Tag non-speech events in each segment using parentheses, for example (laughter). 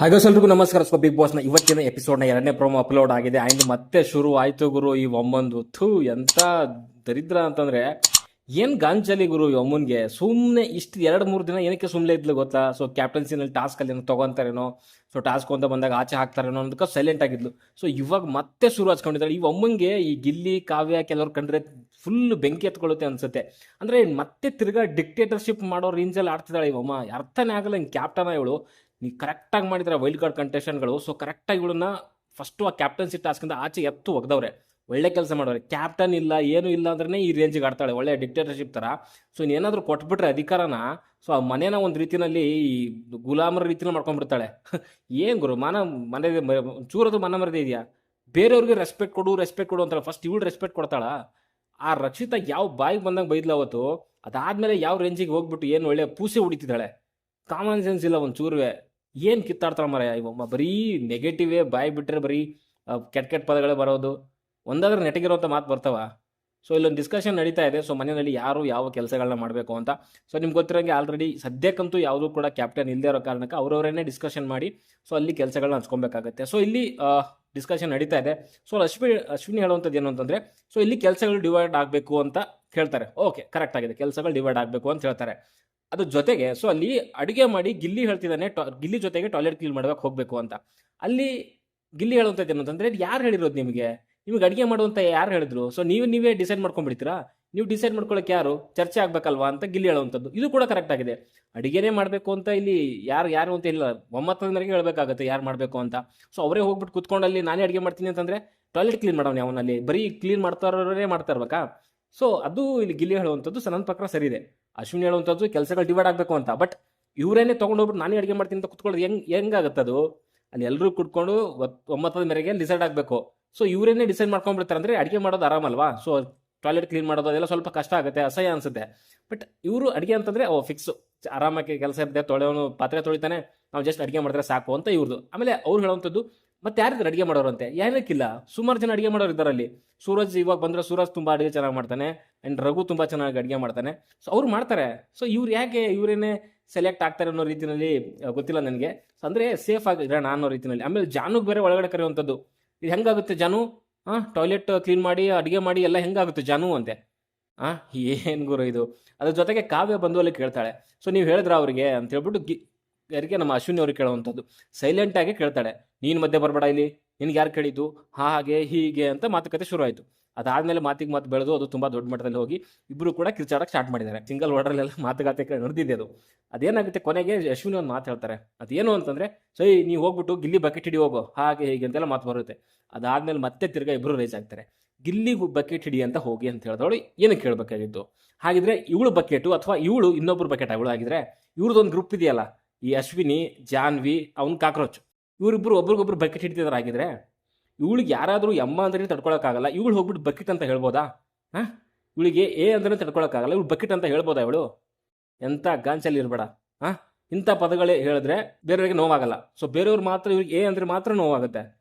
ಹಾಗೆ ಎಲ್ರಿಗೂ ನಮಸ್ಕಾರ. ಸ್ಕೋ ಬಿಗ್ ಬಾಸ್ನ ಇವತ್ತಿನ ಎಪಿಸೋಡ್ನ ಎರಡನೇ ಪ್ರೋಮೋ ಅಪ್ಲೋಡ್ ಆಗಿದೆ. ಆ್ಯಂಡ್ ಮತ್ತೆ ಶುರು ಆಯ್ತು ಗುರು ಈ ಒಮ್ಮಂದು ಥೂ, ಎಂತ ದರಿದ್ರ ಅಂತಂದ್ರೆ ಏನ್ ಗಾಂಜಲಿ ಗುರು ಈ ಒಮ್ಮನ್ಗೆ ಸುಮ್ಮನೆ ಇಷ್ಟು ಎರಡು, ಮೂರು ದಿನ ಏನಕ್ಕೆ ಸುಮ್ಮನೆ ಇದ್ಲು ಗೊತ್ತಾ? ಸೊ ಕ್ಯಾಪ್ಟನ್ಸಿನಲ್ಲಿ ಟಾಸ್ಕ್ ಅಲ್ಲಿ ಏನೋ ತಗೊಂತಾರೇನೋ? ಸೊ ಟಾಸ್ಕ್ ಅಂತ ಬಂದಾಗ ಆಚೆ ಹಾಕ್ತಾರೇನೋ ಅನ್ನೋದಕ್ಕೆ ಸೈಲೆಂಟ್ ಆಗಿದ್ಲು. ಸೊ ಇವಾಗ ಮತ್ತೆ ಶುರು ಹಚ್ಕೊಂಡಿದ್ದಾರೆ. ಈ ಒಮ್ಮಂಗೆ ಈ ಗಿಲ್ಲಿ, ಕಾವ್ಯ ಕೆಲವ್ರು ಕಂಡ್ರೆ ಫುಲ್ ಬೆಂಕಿ ಎತ್ಕೊಳ್ಳುತ್ತೆ ಅನ್ಸುತ್ತೆ. ಅಂದ್ರೆ ಮತ್ತೆ ತಿರ್ಗಾ ಡಿಕ್ಟೇಟರ್ಶಿಪ್ ಮಾಡೋ ರೇಂಜಲ್ಲಿ ಆಡ್ತಿದ್ದಾಳೆ ಇವಮ್ಮ ಅರ್ಥನೇ ಆಗಲ್ಲ ಹಿಂಗೆ ಕ್ಯಾಪ್ಟನ ಇವಳು. ನೀವು ಕರೆಕ್ಟಾಗಿ ಮಾಡಿದ್ರೆ ವೈಲ್ಡ್ ಕಾರ್ಡ್ ಕಂಟೆಸ್ಟೆಂಟ್ಗಳು ಸೊ ಕರೆಕ್ಟಾಗಿ ಇವಳನ್ನ ಫಸ್ಟು ಆ ಕ್ಯಾಪ್ಟನ್ಸಿ ಟಾಸ್ಕಿಂದ ಆಚೆ ಎತ್ತು ಒಗ್ದವ್ರೆ. ಒಳ್ಳೆ ಕೆಲಸ ಮಾಡೋರೆ ಕ್ಯಾಪ್ಟನ್ ಇಲ್ಲ, ಏನು ಇಲ್ಲ ಅಂದ್ರೆ ಈ ರೇಂಜಿಗೆ ಆಡ್ತಾಳೆ, ಒಳ್ಳೆ ಡಿಕ್ಟೇಟರ್ಶಿಪ್ ಥರ ಸೊ ಏನಾದರೂ ಕೊಟ್ಬಿಟ್ರೆ ಅಧಿಕಾರನ ಸೊ ಆ ಮನೇನ ಒಂದು ರೀತಿಯಲ್ಲಿ ಈ ಗುಲಾಮರ ರೀತಿನ ಮಾಡ್ಕೊಂಡ್ಬಿಡ್ತಾಳೆ. (laughs) ಏನು ಗುರು, ಮಾನ ಮನೆ ಚೂರದು ಮನ ಮರದೇ ಇದೆಯಾ? ಬೇರೆಯವ್ರಿಗೆ ರೆಸ್ಪೆಕ್ಟ್ ಕೊಡು ರೆಸ್ಪೆಕ್ಟ್ ಕೊಡು ಅಂತಾಳೆ. ಫಸ್ಟ್ ಇವಳು ರೆಸ್ಪೆಕ್ಟ್ ಕೊಡ್ತಾಳ. ಆ ರಕ್ಷಿತ ಯಾವ ಬಾಯಿಗೆ ಬಂದಂಗೆ ಬೈದ್ಲ ಅವತ್ತು, ಅದಾದ್ಮೇಲೆ ಯಾವ ರೇಂಜಿಗೆ ಹೋಗ್ಬಿಟ್ಟು ಏನು ಒಳ್ಳೆ ಪೂಸೆ ಹೊಡಿತಿದ್ದಾಳೆ ಕಾಮನ್ ಸೆನ್ಸ್ ಇಲ್ಲ ಒಂದು ಚೂರುವೆ ಏನು ಕಿತ್ತಾಡ್ತಾಳ ಮರ ಇವಮ್ಮ ಬರೀ ನೆಗೆಟಿವೇ ಬಾಯಿ ಬಿಟ್ಟರೆ ಬರೀ ಕೆಟ್ಟ ಕೆಟ್ಟ ಪದಗಳೇ ಬರೋದು. ಒಂದಾದ್ರೆ ನೆಟಗಿರೋಂಥ ಮಾತು ಬರ್ತಾವ. ಸೊ ಇಲ್ಲೊಂದು ಡಿಸ್ಕಷನ್ ನಡೀತಾ ಇದೆ. ಸೊ ಮನೆಯಲ್ಲಿ ಯಾರು ಯಾವ ಕೆಲಸಗಳನ್ನ ಮಾಡಬೇಕು ಅಂತ. ಸೊ ನಿಮ್ಗೆ ಗೊತ್ತಿರೋಂಗೆ ಆಲ್ರೆಡಿ ಸದ್ಯಕ್ಕಂತೂ ಯಾವುದೂ ಕೂಡ ಕ್ಯಾಪ್ಟನ್ ಇಲ್ಲದೇ ಇರೋ ಕಾರಣಕ್ಕೆ ಅವರವರೇನೆ ಡಿಸ್ಕಷನ್ ಮಾಡಿ ಸೊ ಅಲ್ಲಿ ಕೆಲಸಗಳನ್ನ ಹಂಚ್ಕೊಬೇಕಾಗತ್ತೆ. ಸೊ ಇಲ್ಲಿ ಡಿಸ್ಕಷನ್ ನಡೀತಾ ಇದೆ. ಸೊ ಅಶ್ವಿನಿ ಅಶ್ವಿನಿ ಹೇಳುವಂಥದ್ದು ಏನು ಅಂತಂದರೆ ಸೊ ಇಲ್ಲಿ ಕೆಲಸಗಳು ಡಿವೈಡ್ ಆಗಬೇಕು ಅಂತ ಹೇಳ್ತಾರೆ. ಓಕೆ ಕರೆಕ್ಟ್ ಆಗಿದೆ. ಕೆಲಸಗಳು ಡಿವೈಡ್ ಆಗಬೇಕು ಅಂತ ಹೇಳ್ತಾರೆ. ಅದ್ರ ಜೊತೆಗೆ ಸೊ ಅಲ್ಲಿ ಅಡುಗೆ ಮಾಡಿ ಗಿಲ್ಲಿ ಹೇಳ್ತಿದ್ದಾನೆ ಗಿಲ್ಲಿ ಜೊತೆಗೆ ಟಾಯ್ಲೆಟ್ ಕ್ಲೀನ್ ಮಾಡೋಕೆ ಹೋಗಬೇಕು ಅಂತ. ಅಲ್ಲಿ ಗಿಲ್ಲಿ ಹೇಳುವಂಥದ್ದು ಏನು ಅಂತಂದರೆ ಯಾರು ಹೇಳಿರೋದು ನಿಮಗೆ? ನಿಮ್ಗೆ ಅಡುಗೆ ಮಾಡುವಂತ ಯಾರು ಹೇಳಿದ್ರು? ಸೊ ನೀವು, ನೀವೇ ಡಿಸೈಡ್ ಮಾಡ್ಕೊಂಡ್ಬಿಡ್ತೀರಾ? ನೀವು ಡಿಸೈಡ್ ಮಾಡ್ಕೊಳಕ್ಕೆ ಯಾರು? ಚರ್ಚೆ ಆಗ್ಬೇಕಲ್ವಾ ಅಂತ ಗಿಲ್ಲಿ ಹೇಳುವಂಥದ್ದು. ಇದು ಕೂಡ ಕರೆಕ್ಟ್ ಆಗಿದೆ. ಅಡುಗೆನೇ ಮಾಡಬೇಕು ಅಂತ ಇಲ್ಲಿ ಯಾರು ಯಾರು ಅಂತ ಇಲ್ಲ. ಒಮ್ಮತ್ತದ ಮೇರೆಗೆ ಹೇಳಬೇಕಾಗುತ್ತೆ ಯಾರು ಮಾಡಬೇಕು ಅಂತ. ಸೊ ಅವರೇ ಹೋಗ್ಬಿಟ್ಟು ಕುತ್ಕೊಂಡು ಅಲ್ಲಿ ನಾನೇ ಅಡುಗೆ ಮಾಡ್ತೀನಿ ಅಂತಂದರೆ ಟಾಯ್ಲೆಟ್ ಕ್ಲೀನ್ ಮಾಡೋನು ಅವನಲ್ಲಿ. ಬರೀ ಕ್ಲೀನ್ ಮಾಡ್ತಾರೋರೇ ಮಾಡ್ತಾ ಇರ್ಬೇಕಾ? ಸೊ ಅದು ಇಲ್ಲಿ ಗಿಲ್ಲಿ ಹೇಳುವಂಥದ್ದು, ಸೊ ನನ್ನ ಪ್ರಕಾರ ಸರಿ ಇದೆ ಅಶ್ವಿನಿ ಹೇಳುವಂಥದ್ದು ಕೆಲಸಗಳು ಡಿವೈಡ್ ಆಗಬೇಕು ಅಂತ. ಬಟ್ ಇವರೇನೆ ತೊಗೊಂಡೋಗ್ಬಿಟ್ಟು ನಾನೇ ಅಡುಗೆ ಮಾಡ್ತೀನಿ ಅಂತ ಕುತ್ಕೊಳ್ಳೋದು ಹೆಂಗ್ ಹೆಂಗಾಗತ್ತೆ ಅದು ಅಲ್ಲಿ ಎಲ್ಲರೂ ಕುಟ್ಕೊಂಡು ಒಂಬತ್ತದ ಮೇರೆಗೆ ಡಿಸೈಡ್ ಆಗಬೇಕು. ಸೊ ಇವರೇನೆ ಡಿಸೈಡ್ ಮಾಡ್ಕೊಂಡ್ಬಿಡ್ತಾರೆ ಅಂದರೆ ಅಡುಗೆ ಮಾಡೋದು ಆರಾಮಲ್ವಾ? ಸೊ ಟಾಯ್ಲೆಟ್ ಕ್ಲೀನ್ ಮಾಡೋದು ಅದೆಲ್ಲ ಸ್ವಲ್ಪ ಕಷ್ಟ ಆಗುತ್ತೆ, ಅಸಹ್ಯ ಅನಿಸುತ್ತೆ. ಬಟ್ ಇವರು ಅಡುಗೆ ಅಂತಂದರೆ, ಓ ಫಿಕ್ಸ್ ಆರಾಮಾಗಿ ಕೆಲಸ ಇರುತ್ತೆ ತೊಳೆಯೋನು, ಪಾತ್ರೆ ತೊಳಿತಾನೆ, ನಾವು ಜಸ್ಟ್ ಅಡುಗೆ ಮಾಡಿದ್ರೆ ಸಾಕು ಅಂತ ಇವ್ರದ್ದು ಆಮೇಲೆ ಅವ್ರು ಹೇಳುವಂಥದ್ದು ಮತ್ತೆ ಯಾರಿದ್ರು ಅಡುಗೆ ಮಾಡೋರಂತೆ ಏನಕ್ಕಿಲ್ಲ ಸುಮಾರು ಜನ ಅಡುಗೆ ಮಾಡೋರು ಇದ್ದಾರೆ ಅಲ್ಲಿ ಸೂರಜ್ ಇವಾಗ ಬಂದರೆ ಸೂರಜ್ ತುಂಬ ಅಡುಗೆ ಚೆನ್ನಾಗಿ ಮಾಡ್ತಾನೆ. ಆ್ಯಂಡ್ ರಘು ತುಂಬ ಚೆನ್ನಾಗಿ ಅಡುಗೆ ಮಾಡ್ತಾನೆ. ಸೊ ಅವ್ರು ಮಾಡ್ತಾರೆ. ಸೊ ಇವ್ರು ಯಾಕೆ ಇವರೇನೆ ಸೆಲೆಕ್ಟ್ ಆಗ್ತಾರೆ ಅನ್ನೋ ರೀತಿಯಲ್ಲಿ ಗೊತ್ತಿಲ್ಲ ನನಗೆ. ಅಂದರೆ ಸೇಫ್ ಆಗಿ ಅನ್ನೋ ರೀತಿಯಲ್ಲಿ ಆಮೇಲೆ ಜಾನುಗೆ ಬೇರೆ ಒಳಗಡೆ ಕರೆಯುವಂಥದ್ದು. ಇದು ಹೆಂಗಾಗುತ್ತೆ ಜಾನು? ಹಾಂ ಟಾಯ್ಲೆಟ್ ಕ್ಲೀನ್ ಮಾಡಿ, ಅಡುಗೆ ಮಾಡಿ ಎಲ್ಲ ಹೆಂಗಾಗುತ್ತೆ ಜಾನು ಅಂತೆ? ಹಾಂ ಏನು ಗುರು ಇದು? ಅದ್ರ ಜೊತೆಗೆ ಕಾವ್ಯ ಬಂದು ಕೇಳ್ತಾಳೆ. ಸೊ ನೀವು ಹೇಳಿದ್ರ ಅವರಿಗೆ? ಅಂತ ಹೇಳ್ಬಿಟ್ಟು ಯಾರಿಗೆ? ನಮ್ಮ ಅಶ್ವಿನಿ ಅವ್ರಿಗೆ ಕೇಳುವಂಥದ್ದು ಸೈಲೆಂಟಾಗಿ ಕೇಳ್ತಾಳೆ. ನೀನು ಮಧ್ಯೆ ಬರಬೇಡ ಇಲ್ಲಿ. ನಿನ್ಗೆ ಯಾರು ಕೇಳಿದ್ದು? ಹಾಗೆ, ಹೀಗೆ ಅಂತ ಮಾತುಕತೆ ಶುರು ಆಯಿತು ಅದಾದಮೇಲೆ ಮಾತಿಗೆ ಮಾತು ಬೆಳೆದು ಅದು ತುಂಬ ದೊಡ್ಡ ಮಟ್ಟದಲ್ಲಿ ಹೋಗಿ ಇಬ್ಬರು ಕೂಡ ಕಿರ್ಚಾಡಕ್ಕೆ ಸ್ಟಾರ್ಟ್ ಮಾಡಿದ್ದಾರೆ. ಸಿಂಗಲ್ ವರ್ಡರಲ್ಲೆಲ್ಲ ಮಾತುಕತೆ ನಡೆದಿದೆ ಅದು. ಅದೇನಾಗುತ್ತೆ? ಕೊನೆಗೆ ಅಶ್ವಿನಿ ಒಂದು ಮಾತು ಹೇಳ್ತಾರೆ. ಅದೇನು ಅಂತಂದರೆ ಸೈ ನೀವು ಹೋಗ್ಬಿಟ್ಟು ಗಿಲ್ಲಿ ಬಕೆಟ್ ಹಿಡಿ ಹೋಗೋ. ಹಾಗೆ, ಹೀಗೆ ಅಂತೆಲ್ಲ ಮಾತು ಬರುತ್ತೆ. ಅದಾದಮೇಲೆ ಮತ್ತೆ ತಿರ್ಗಾ ಇಬ್ಬರು ರೈಸ್ ಆಗ್ತಾರೆ. ಗಿಲ್ಲಿ ಬಕೆಟ್ ಹಿಡಿ ಅಂತ ಹೋಗಿ ಅಂತ ಹೇಳಿದವಳು ಏನಕ್ಕೆ ಕೇಳಬೇಕಾಗಿತ್ತು ಹಾಗಿದ್ರೆ ಇವಳು ಬಕೆಟು ಅಥವಾ ಇವಳು ಇನ್ನೊಬ್ರು ಬಕೆಟ್ ಇವಳು ಆಗಿದ್ರೆ ಇವ್ರದ್ದೊಂದು ಗ್ರೂಪ್ ಇದೆಯಲ್ಲ ಈ ಅಶ್ವಿನಿ, ಜಾನ್ವಿ, ಅವ್ನ ಕಾಕ್ರೋಚ್. ಇವರಿಬ್ಬರು ಒಬ್ರಿಗೊಬ್ರು ಬಕೆಟ್ ಹಿಡಿತಿದಾರೆ ಆಗಿದ್ರೆ ಇವಳಿಗೆ ಯಾರಾದರೂ ಎಮ್ಮ ಅಂದ್ರೆ ತಡ್ಕೊಳಕ್ಕಾಗಲ್ಲ, ಇವಳು ಹೋಗ್ಬಿಟ್ಟು ಬಕೆಟ್ ಅಂತ ಹೇಳ್ಬೋದಾ? ಹಾಂ? ಇವಳಿಗೆ ಎ ಅಂದ್ರೆ ತಡ್ಕೊಳಕ್ಕಾಗಲ್ಲ, ಇವಳು ಬಕೆಟ್ ಅಂತ ಹೇಳ್ಬೋದಾ ಇವಳು? ಎಂಥ ಗಾಂಚಲ್ಲಿ ಇರಬೇಡ ಹಾಂ? ಇಂಥ ಪದಗಳೇ ಹೇಳಿದ್ರೆ ಬೇರೆಯವರಿಗೆ ನೋವಾಗಲ್ಲ. ಸೊ ಬೇರೆಯವ್ರು ಮಾತ್ರ ಇವ್ರಿಗೆ ಎ ಅಂದ್ರೆ ಮಾತ್ರ ನೋವಾಗುತ್ತೆ.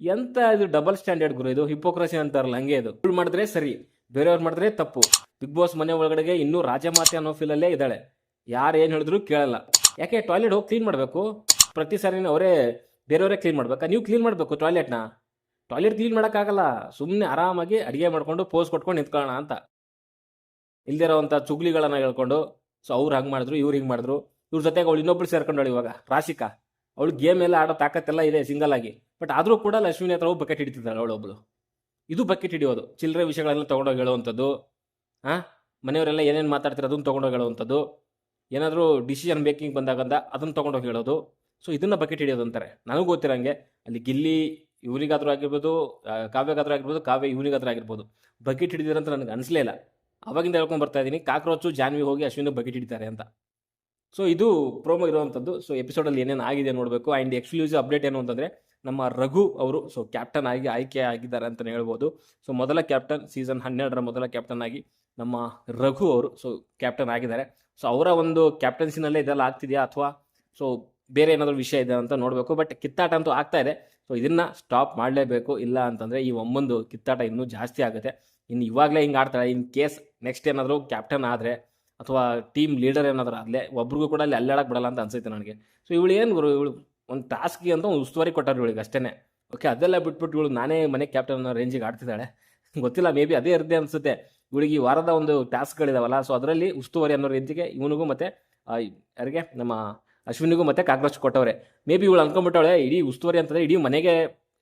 ಎಂತ ಇದು ಡಬಲ್ ಸ್ಟ್ಯಾಂಡರ್ಡ್ ಗುರು ಇದು? ಹಿಪೋಕ್ರಸಿ ಅಂತಾರಲ್ಲ, ಹಂಗೆ ಇದು. ಇವಳು ಮಾಡಿದ್ರೆ ಸರಿ, ಬೇರೆಯವ್ರು ಮಾಡಿದ್ರೆ ತಪ್ಪು. ಬಿಗ್ ಬಾಸ್ ಮನೆ ಒಳಗಡೆಗೆ ಇನ್ನೂ ರಾಜಮಾತೆ ಅನ್ನೋ ಫೀಲಲ್ಲೇ ಇದ್ದಾಳೆ. ಯಾರು ಏನು ಹೇಳಿದ್ರು ಕೇಳಲ್ಲ. ಯಾಕೆ ಟಾಯ್ಲೆಟ್ ಹೋಗಿ ಕ್ಲೀನ್ ಮಾಡಬೇಕು? ಪ್ರತಿ ಸಾರಿ ಅವರೇ ಬೇರೆಯವರೇ ಕ್ಲೀನ್ ಮಾಡ್ಬೇಕಾ? ನೀವು ಕ್ಲೀನ್ ಮಾಡಬೇಕು ಟಾಯ್ಲೆಟ್ನ ಟಾಯ್ಲೆಟ್ ಕ್ಲೀನ್ ಮಾಡೋಕ್ಕಾಗಲ್ಲ. ಸುಮ್ಮನೆ ಆರಾಮಾಗಿ ಅಡುಗೆ ಮಾಡ್ಕೊಂಡು ಪೋಸ್ ಕೊಟ್ಕೊಂಡು ನಿಂತ್ಕೊಳ್ಳೋಣ ಅಂತ. ಇಲ್ದಿರೋವಂಥ ಚುಗ್ಲಿಗಳನ್ನ ಹೇಳ್ಕೊಂಡು, ಸೊ, ಅವ್ರು ಹಂಗೆ ಮಾಡಿದ್ರು, ಇವ್ರು ಹಿಂಗೆ ಮಾಡಿದ್ರು. ಇವ್ರ ಜೊತೆಗೆ ಅವಳು ಇನ್ನೊಬ್ರು ಸೇರ್ಕೊಂಡಳು ಇವಾಗ, ರಾಶಿಕಾ. ಅವಳು ಗೇಮ್ ಎಲ್ಲ ಆಡೋ ತಾಕತ್ತೆಲ್ಲ ಇದೆ ಸಿಂಗಲ್ ಆಗಿ. ಬಟ್ ಆದರೂ ಕೂಡ ಲಕ್ಷ್ಮೀ ಹತ್ರ ಹೋಗಿ ಬಕೆಟ್ ಹಿಡಿತಿದ್ದಾಳೆ ಅವಳೊಬ್ಳು ಇದು ಬಕೆಟ್ ಹಿಡಿಯೋದು. ಚಿಲ್ಲರೆ ವಿಷಯಗಳನ್ನ ತೊಗೊಂಡೋಗಿ ಹೇಳುವಂಥದ್ದು. ಹಾಂ ಮನೆಯವರೆಲ್ಲ ಏನೇನು ಮಾತಾಡ್ತಿರೋ ಅದನ್ನು ತೊಗೊಂಡೋಗಿ ಹೇಳುವಂಥದ್ದು. ಏನಾದರೂ ಡಿಸಿಷನ್ ಮೇಕಿಂಗ್ ಬಂದಾಗಂದ ಅದನ್ನು ತೊಗೊಂಡೋಗಿ ಹೇಳೋದು. ಸೊ ಇದನ್ನು ಬಕೆಟ್ ಹಿಡಿಯೋದು ಅಂತಾರೆ. ನನಗೂ ಗೊತ್ತಿರಂಗೆ ಅಲ್ಲಿ ಗಿಲ್ಲಿ ಇವನಿಗಾದ್ರೂ ಆಗಿರ್ಬೋದು ಕಾವ್ಯಗಾದ್ರೂ ಆಗಿರ್ಬೋದು, ಕಾವ್ಯ ಇವನಿಗಾದ್ರೂ ಆಗಿರ್ಬೋದು. ಬಕೆಟ್ ಹಿಡಿದಿರಂತ ನನಗೆ ಅನಿಸಲೇ ಇಲ್ಲ. ಅವಾಗಿಂದ ಹೇಳ್ಕೊಂಡು ಬರ್ತಾ ಇದ್ದೀನಿ ಕಾಕ್ರೋಚು, ಜಾನ್ವಿ ಹೋಗಿ ಅಶ್ವಿನ ಬಕೆಟ್ ಹಿಡಿತಾರೆ ಅಂತ. ಸೊ ಇದು ಪ್ರೋಮೋ ಇರುವಂಥದ್ದು ಸೊ ಎಪಿಸೋಡಲ್ಲಿ ಏನೇನು ಆಗಿದೆ ನೋಡಬೇಕು. ಆ್ಯಂಡ್ ಎಕ್ಸ್ಕ್ಲೂಸಿವ್ ಅಪ್ಡೇಟ್ ಏನು ಅಂತಂದರೆ ನಮ್ಮ ರಘು ಅವರು ಸೊ ಕ್ಯಾಪ್ಟನ್ ಆಗಿ ಆಯ್ಕೆ ಆಗಿದ್ದಾರೆ ಅಂತಲೇ ಹೇಳ್ಬೋದು. ಸೊ ಮೊದಲ ಕ್ಯಾಪ್ಟನ್ ಸೀಸನ್ ಹನ್ನೆರಡರ ಮೊದಲ ಕ್ಯಾಪ್ಟನ್ ಆಗಿ ನಮ್ಮ ರಘು ಅವರು ಸೊ ಕ್ಯಾಪ್ಟನ್ ಆಗಿದ್ದಾರೆ. ಸೊ ಅವರ ಒಂದು ಕ್ಯಾಪ್ಟನ್ಸಿನಲ್ಲೇ ಇದೆಲ್ಲ ಆಗ್ತಿದೆಯಾ ಅಥವಾ ಸೊ ಬೇರೆ ಏನಾದರೂ ವಿಷಯ ಇದೆ ಅಂತ ನೋಡಬೇಕು. ಬಟ್ ಕಿತ್ತಾಟ ಅಂತೂ ಆಗ್ತಾ ಇದೆ. ಸೊ ಇದನ್ನು ಸ್ಟಾಪ್ ಮಾಡಲೇಬೇಕು, ಇಲ್ಲ ಅಂತಂದರೆ ಈ ಒಮ್ಮೊಂದು ಕಿತ್ತಾಟ ಇನ್ನೂ ಜಾಸ್ತಿ ಆಗುತ್ತೆ. ಇನ್ನು ಇವಾಗಲೇ ಹಿಂಗೆ ಆಡ್ತಾಳೆ ಇನ್ ಕೇಸ್ ನೆಕ್ಸ್ಟ್ ಏನಾದರೂ ಕ್ಯಾಪ್ಟನ್ ಆದರೆ ಅಥವಾ ಟೀಮ್ ಲೀಡರ್ ಏನಾದರೂ ಆಗಲೇ ಒಬ್ರಿಗೂ ಕೂಡ ಅಲ್ಲಿ ಅಲ್ಲಾಡಕ್ಕೆ ಬಿಡಲ್ಲ ಅಂತ ಅನ್ಸುತ್ತೆ ನನಗೆ. ಸೊ ಇವಳು ಏನು ಗುರು, ಇವಳು ಒಂದು ಟಾಸ್ಕ್ಗೆ ಅಂತ ಒಂದು ಉಸ್ತುವಾರಿ ಕೊಟ್ಟಾರೆ ಇವಳಿಗೆ ಅಷ್ಟೇ ಓಕೆ ಅದೆಲ್ಲ ಬಿಟ್ಬಿಟ್ಟು ಇವಳು ನಾನೇ ಮನೆ ಕ್ಯಾಪ್ಟನ್ ಅನ್ನೋ ರೇಂಜಿಗೆ ಆಡ್ತಿದ್ದಾಳೆ. ಗೊತ್ತಿಲ್ಲ ಮೇ ಬಿ ಅದೇ ಇರದೆ ಅನ್ಸುತ್ತೆ. ಇವಳಿಗೆ ಈ ವಾರದ ಒಂದು ಟಾಸ್ಕ್ಗಳಿದಾವಲ್ಲ ಸೊ ಅದರಲ್ಲಿ ಉಸ್ತುವಾರಿ ಅನ್ನೋ ರೇಂಜಿಗೆ ಇವನಿಗೂ ಮತ್ತೆ ಯಾರಿಗೆ? ನಮ್ಮ ಅಶ್ವಿನಿಗೂ ಮತ್ತೆ ಕಾಕ್ರೋಚ್ ಕೊಟ್ಟವ್ರೆ. ಮೇ ಬಿ ಇವಳು ಅನ್ಕೊಂಡ್ಬಿಟ್ಟವಳೆ, ಇಡೀ ಉಸ್ತುವಾರಿ ಅಂತಂದ್ರೆ ಇಡೀ ಮನೆಗೆ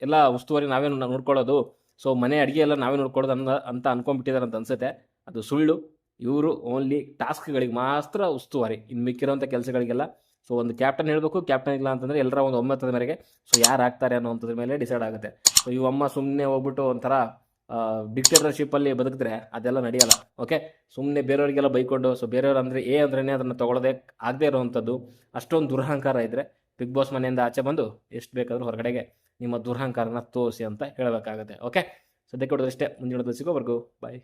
ಎಲ್ಲ ಉಸ್ತುವಾರಿ ನಾವೇ ನೋಡ್ಕೊಳ್ಳೋದು. ಸೊ ಮನೆ ಅಡುಗೆ ಎಲ್ಲ ನಾವೇ ನೋಡ್ಕೊಳ್ಳೋದು ಅನ್ನೋ ಅಂತ ಅನ್ಕೊಂಡ್ಬಿಟ್ಟಿದ್ದಾರೆ ಅಂತ ಅನ್ಸುತ್ತೆ. ಅದು ಸುಳ್ಳು. ಇವರು ಓನ್ಲಿ ಟಾಸ್ಕ್ಗಳಿಗೆ ಮಾತ್ರ ಉಸ್ತುವಾರಿ. ಇನ್ನು ಮಿಕ್ಕಿರೋಂಥ ಕೆಲಸಗಳಿಗೆಲ್ಲ ಸೊ ಒಂದು ಕ್ಯಾಪ್ಟನ್ ಹೇಳಬೇಕು ಕ್ಯಾಪ್ಟನ್ ಇಲ್ಲ ಅಂತಂದರೆ ಎಲ್ಲರ ಒಂದು ಒಮ್ಮತದ ಮೇರೆಗೆ ಸೊ ಯಾರು ಆಗ್ತಾರೆ ಅನ್ನೋಂಥದ್ರ ಮೇಲೆ ಡಿಸೈಡ್ ಆಗುತ್ತೆ. ಸೊ ಈ ಅಮ್ಮ ಸುಮ್ಮನೆ ಹೋಗ್ಬಿಟ್ಟು ಒಂಥರ ಡಿಕ್ಟೇಟರ್ಶಿಪ್ಪಲ್ಲಿ ಬದುಕಿದ್ರೆ ಅದೆಲ್ಲ ನಡೆಯಲ್ಲ ಓಕೆ ಸುಮ್ಮನೆ ಬೇರೆಯವರಿಗೆಲ್ಲ ಬೈಕೊಂಡು ಸೊ ಬೇರೆಯವ್ರು ಅಂದರೆ ಏ ಅಂದ್ರೇ ಅದನ್ನು ತೊಗೊಳೋದೇ ಆಗದೇ ಇರೋವಂಥದ್ದು, ಅಷ್ಟೊಂದು ದುರಹಂಕಾರ ಇದ್ದರೆ ಬಿಗ್ ಬಾಸ್ ಮನೆಯಿಂದ ಆಚೆ ಬಂದು ಎಷ್ಟು ಬೇಕಾದರೂ ಹೊರಗಡೆಗೆ ನಿಮ್ಮ ದುರಹಂಕಾರನ ತೋರಿಸಿ ಅಂತ ಹೇಳಬೇಕಾಗುತ್ತೆ ಓಕೆ ಸದ್ಯಕ್ಕೆ ಹೊಡೆದಷ್ಟೇ ಮುಂದಿನ ಸಿಗೋವರೆಗೂ ಬಾಯ್